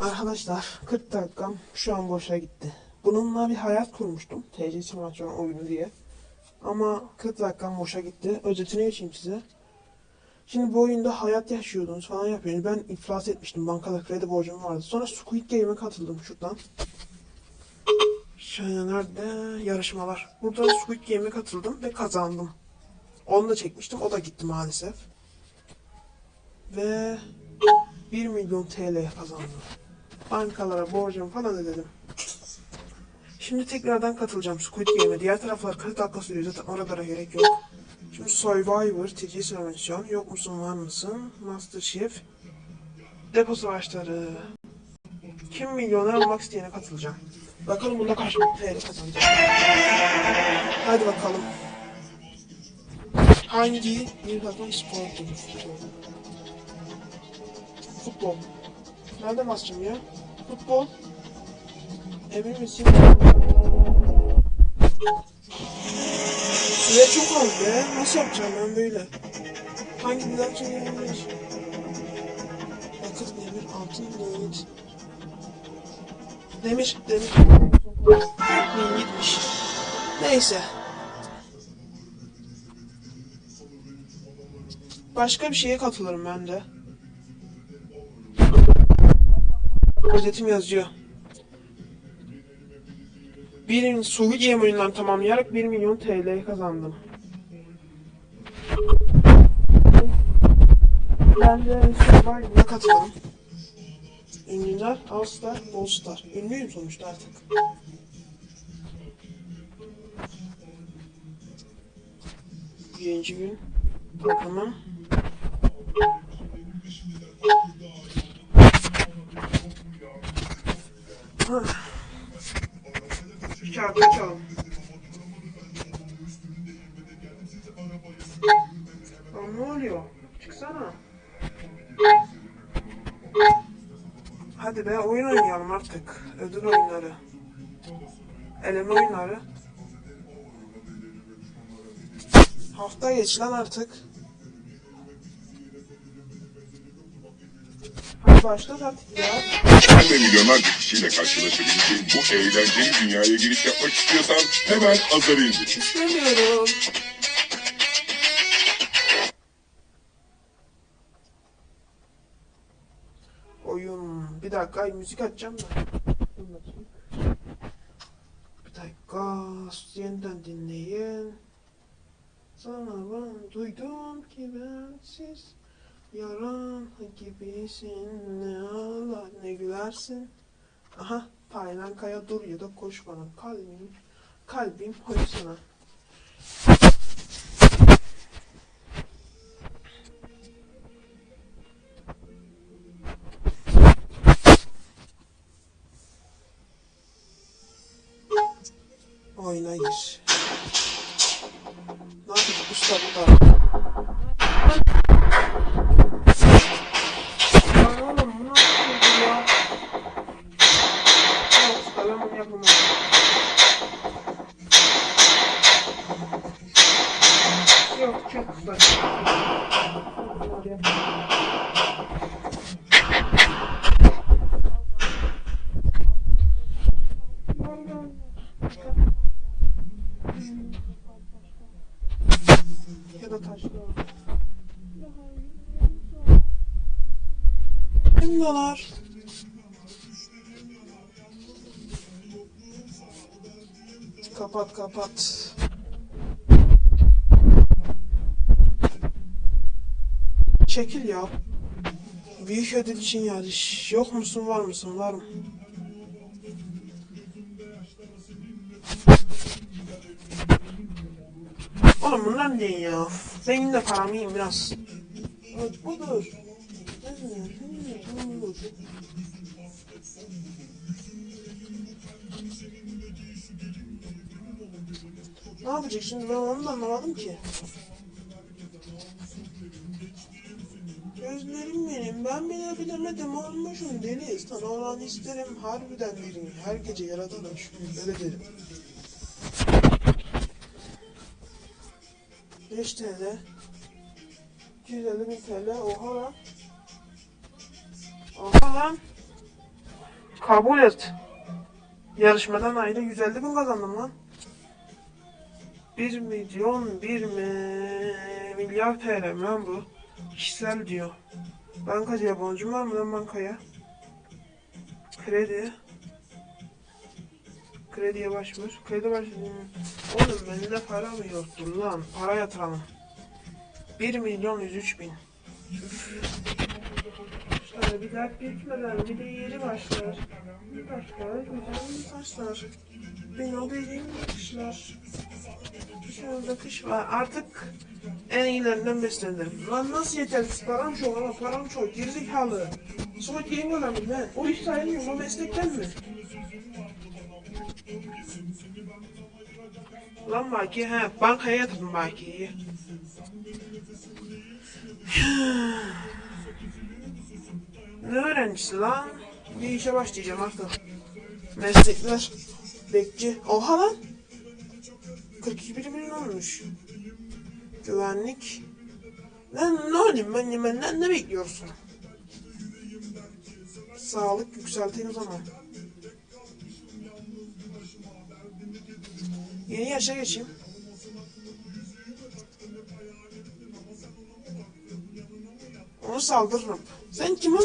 Arkadaşlar 40 dakikam şu an boşa gitti. Bununla bir hayat kurmuştum. TC Simülasyon oyunu diye. Ama 40 dakikam boşa gitti. Özetini geçeyim size. Şimdi bu oyunda hayat yaşıyordunuz falan yapıyorsunuz. Ben iflas etmiştim. Bankada kredi borcum vardı. Sonra Squid Game'e katıldım şuradan. Şöyle nerede? Yarışmalar. Burada Squid Game'e katıldım ve kazandım. Onu da çekmiştim. O da gitti maalesef. Ve 1 milyon TL kazandım. Bankalara borcum falan ödedim. Şimdi tekrardan katılacağım Squid Game'e. Diğer taraflar 40 dakika sürüyor zaten oralara gerek yok. Şimdi Survivor, TC Simülasyon, Yok musun var mısın, Masterchef, Depo Savaşları. Kim milyoner olmak isteyene katılacağım. Bakalım bunda kaç bin TL kazanacak. Hadi bakalım. Hangi bir takım spor? Futbol. Nerede basacağım ya? Futbol. Emin misin? Süre çok az be. Nasıl yapacağım ben böyle? Hangi dakika yapabilir? Bakır, demir, altın, demir. Demir, demir. Tekniğim gitmiş. Neyse. Başka bir şeye katılırım ben de. Özetim yazıyor. Bir Suudi Game oyunlarını tamamlayarak 1 milyon TL kazandım. Ben de Survivor'a katılırım. Ünlüler, All Star, All Star. Ünlüyüm sonuçta artık. Birinci gün takımım. Eleme oyunları. Hafta geç lan artık. Hadi başla artık ya. Sen de milyonlarca kişiyle karşılaşabileceğin bu eğlenceli dünyaya giriş yapmak istiyorsan hemen Azar'ı indir. İstemiyorum. Oyun. Bir dakika müzik açacağım da. Dur bakayım. Bir dakika. Yeniden dinleyin. Ben duydum ki bensiz yaran gibisin ne ağlar ne gülersin. Aha paylankaya dur ya da koş bana kalbim kalbim hoy sana. Oyuna gir. Ne yapacak usta Bin dolar. Kapat kapat. Çekil ya. Büyük ödül için yarış. Yok musun var mısın? Varım. Oğlum bunlar ne ya? Zengin de paramı biraz. Evet budur. Ne yapacak şimdi? Ben onu da anlamadım ki. Gözlerim benim. Ben bile bilemedim olmuşum deniz. Sana olan isterim harbiden birini her gece yaradana şükür. Öyle derim. 5 TL 250 bin TL oha Oha Kabul et. Yarışmadan ayda 150 bin kazandım lan. 1 milyon 1 mi, milyar TL mi lan bu? Kişisel diyor. Bankacıya borcum var mı lan bankaya? Kredi. Krediye başvur. Kredi başvur. Oğlum bende para mı yoktur lan? Para yatıralım. 1 milyon 103 bin. Şöyle bir dert geçmeden bir de yeri başlar. Bir başlar, güzel başlar. Ben o dediğim bakışlar. Şurada kış var. Artık en iyilerinden beslenirim. Lan nasıl yetersiz param çok ama param çok. Gerizekalı. Sonra game önemli ne? O iş sayılmıyor. O meslekten mi? Lan Baki he bankaya yatırdım Baki'yi. ne öğrencisi lan? Bir işe başlayacağım artık. Meslekler. Bekçi. Oha lan. 42 birim olmuş. Güvenlik. Lan ne olayım ben benden ne bekliyorsun? Sağlık yükselteyim o zaman. Yeni yaşa geçeyim. Onu saldırırım. Sen kimin?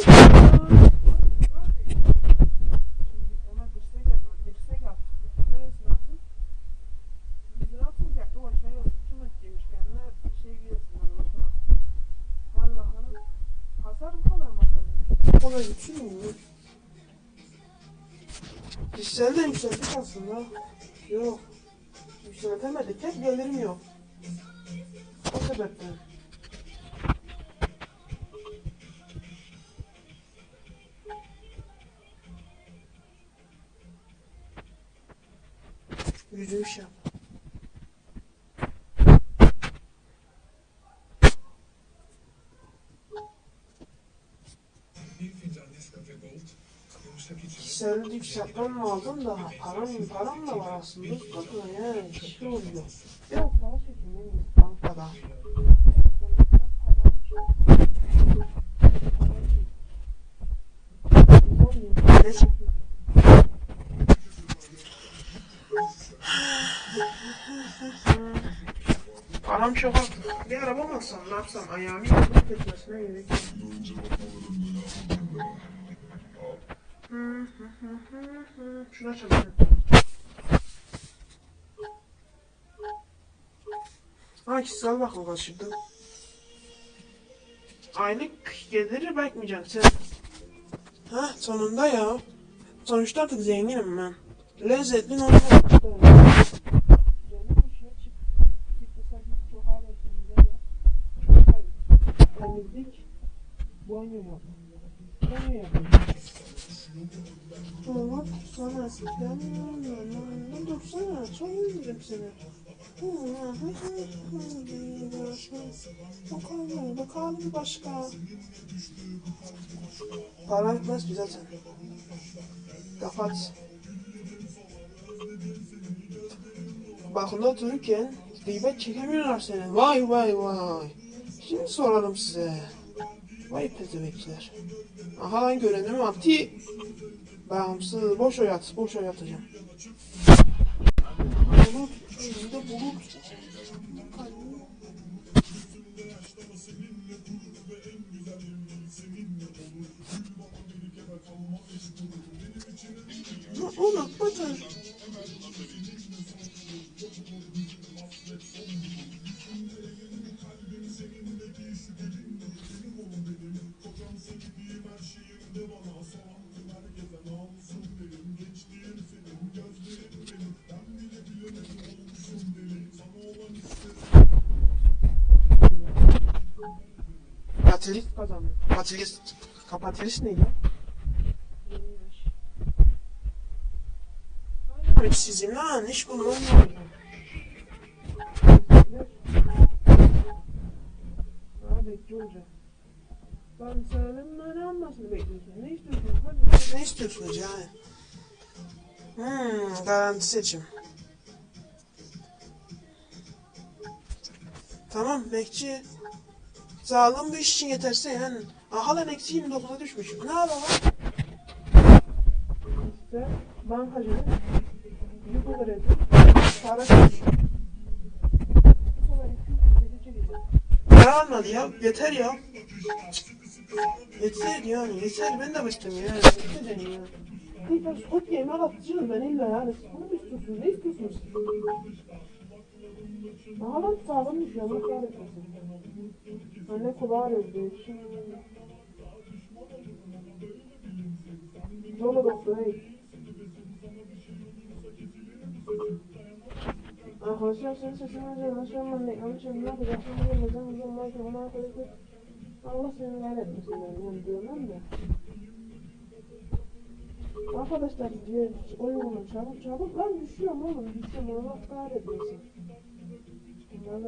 Güçlü müyüm? Kişisel de yükselttik aslında. Yok. Yükseltemedik. Tek gelirim yok. O sebepten. Yürüyüş yap. Yumuşak içimi, Kişisel yükseltmem lazım da param, param da var aslında. Bakın yani kötü oluyor. Biraz para çekeyim bankada. Ne çekeyim? Param çok artık. Bir araba mı alsam ne yapsam ayağımı yıkılıp etmesine gerek yok. Şunu açalım. Ha kişisel bakım kaçırdım. Aylık geliri bakmayacaksın sen. Ha sonunda ya. Sonuçta artık zenginim ben. Lezzetli normal. Dursana. Çok üzüldüm seni. Bakalım, bakalım başka. Para etmez ki zaten. Kapat. Balkonda otururken gıybet çekemiyorlar seni. Vay vay vay. Şimdi sorarım size. Vay pezemekler. Aha lan görenim Ati. Bağımsız. Boş oyat. Boş oyatacağım. Bulut. Önümde bulut. Onu bakın. Katilist kazandı. Katilist. Kapatilist neydi? Evet sizin lan iş bulmam lazım. Ha bekle olacak. Ben senden ne anlasını bekliyorsun? Ne istiyorsun? Hadi. Ne istiyorsunuz yani? Hmm, garanti seçim. Tamam bekçi. Sağlam bir iş için yeterse yani. Aha lan eksi 29'a düşmüş. Ne yapalım? İşte bankacılık, yıkı kredi, para kredi. Bu sefer 200 çekeceğim. Ya anladı ya. Yeter ya. Yeter yani. Yeter. Ben de bıktım ya. Yeter ya. Tekrar Squid Game'e atacağım ben illa yani. Bunu mu istiyorsunuz? Ne istiyorsunuz siz? Aha lan sağlam düşüyor. Allah kahretmesin. Anne kulağı öldü. Zola doktor hey. Arkadaşlar senin sesini alacağım. Nasıl olmam ne? Yanlış ne yapacaksın? Bilmeden uzun varken ona arkadaşlar. Allah seni kahretmesin ben yani diyorum da. Arkadaşlar diğer oyunu çabuk çabuk lan düşüyorum oğlum düşüyorum Allah kahretmesin. Var.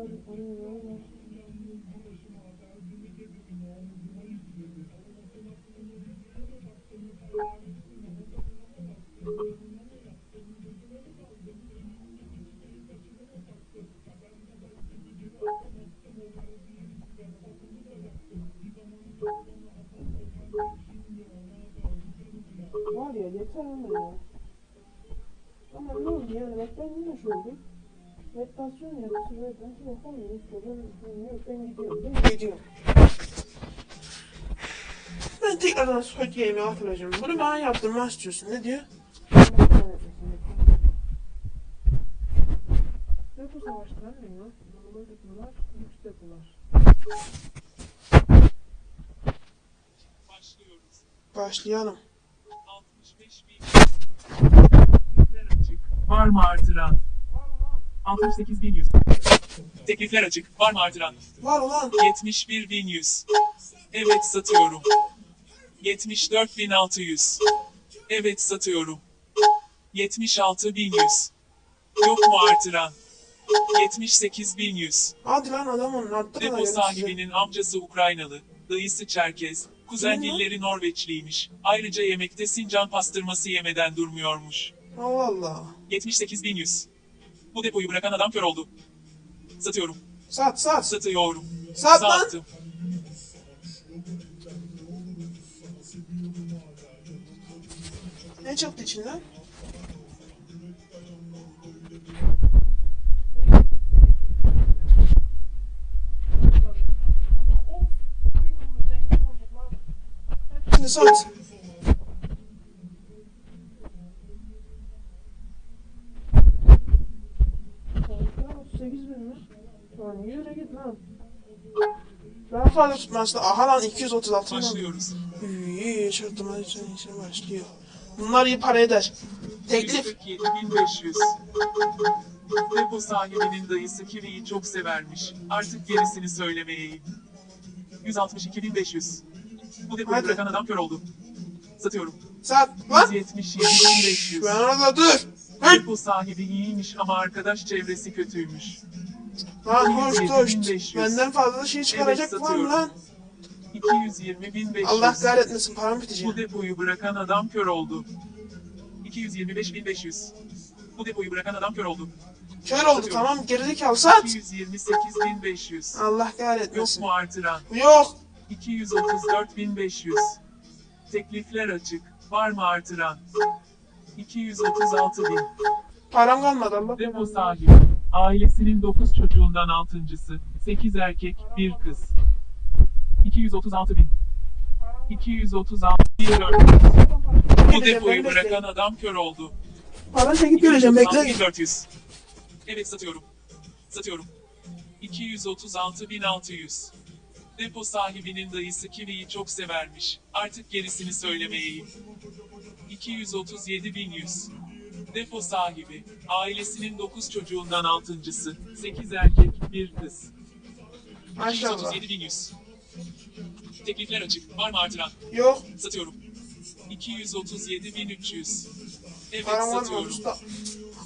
Ya yeter ama ya. Ama ne oldu bak ben yine şey. Meditasyon yapısı meditasyon yapamıyorum işte ben, ben, ben gidiyorum ben gidiyorum. Ben tekrardan Squid Game'e atılacağım. Bunu bana yaptırmak istiyorsun. Ne diyor? Depo savaştılar ne ya? Normal depolar, lüks depolar. Başlıyoruz. Başlayalım. 65 bin. Var mı artıran? 68 bin yüz. Teklifler açık. Var mı artıran? Var ulan. 71 bin yüz. Evet satıyorum. 74 bin 600. Evet satıyorum. 76 bin yüz. Yok mu artıran? 78 bin yüz. Hadi lan adam onun arttı Depo sahibinin amcası Ukraynalı, dayısı Çerkez, kuzengilleri Norveçliymiş. Ayrıca yemekte Sincan pastırması yemeden durmuyormuş. Allah Allah. 78.100. Bu depoyu bırakan adam kör oldu. Satıyorum. Sat sat. Satıyorum. Sat lan. Sattım. Ne çıktı içinden? Şimdi sat. Sekiz bin mi? Lan yürü git lan. Daha fazla tutmazsa. Aha lan 236 bin oldu. Başlıyoruz. İyi çarptırma için işe başlıyor. Bunlar iyi para eder. Teklif. 147.500. Depo sahibinin dayısı kiviyi çok severmiş. Artık gerisini söylemeyeyim. 162.500. Bu depoyu Hadi. bırakan adam kör oldu. Satıyorum. Sat lan. 177.500. Ben orada dur. Depo sahibi iyiymiş ama arkadaş çevresi kötüymüş. Lan hoş hoş. 175. Benden fazla şey çıkaracak var mı lan? 220.500. Allah kahretmesin param bitecek. Bu depoyu bırakan adam kör oldu. 225.500. Bu depoyu bırakan adam kör oldu. Kör oldu tamam gerizekalı sat. 228.500. Allah Yok kahretmesin. mu artıran? Yok. 234.500. Teklifler açık. Var mı artıran? 236.000. Param kalmadı Allah. Depo sahibi. Ailesinin 9 çocuğundan 6.sı. 8 erkek, 1 kız. 236.000. 236 Bu depoyu bırakan adam kör oldu. Para çekip geleceğim bekle. 400. Evet satıyorum. Satıyorum. 236.600. Depo sahibinin dayısı kiviyi çok severmiş. Artık gerisini söylemeyeyim. 237.100. Depo sahibi, ailesinin 9 çocuğundan 6.sı, 8 erkek, 1 kız. Maşallah. 237.100. Teklifler açık. Var mı artıran? Yok. Satıyorum. 237.300. Evet Param var mı satıyorum. usta?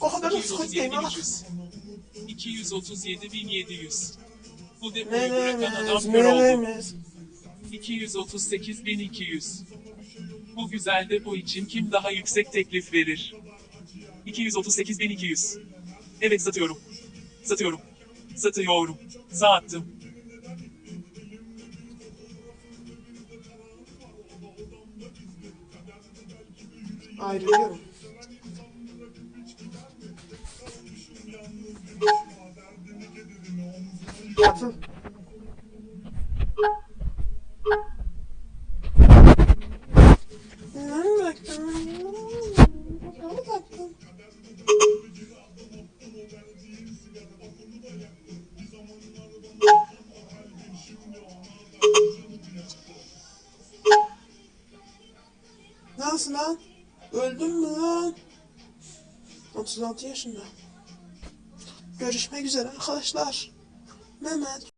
O kadar da Squid Game al. 237.300. 237.700. Bu depoyu bırakan adam ne kör oldu. ne 238.200. Bu güzel depo için kim daha yüksek teklif verir? 238.200. Evet satıyorum. Satıyorum. Satıyorum. Sattım. Ayrılıyorum. Atın. 36 yaşında. Görüşmek üzere arkadaşlar. Mehmet.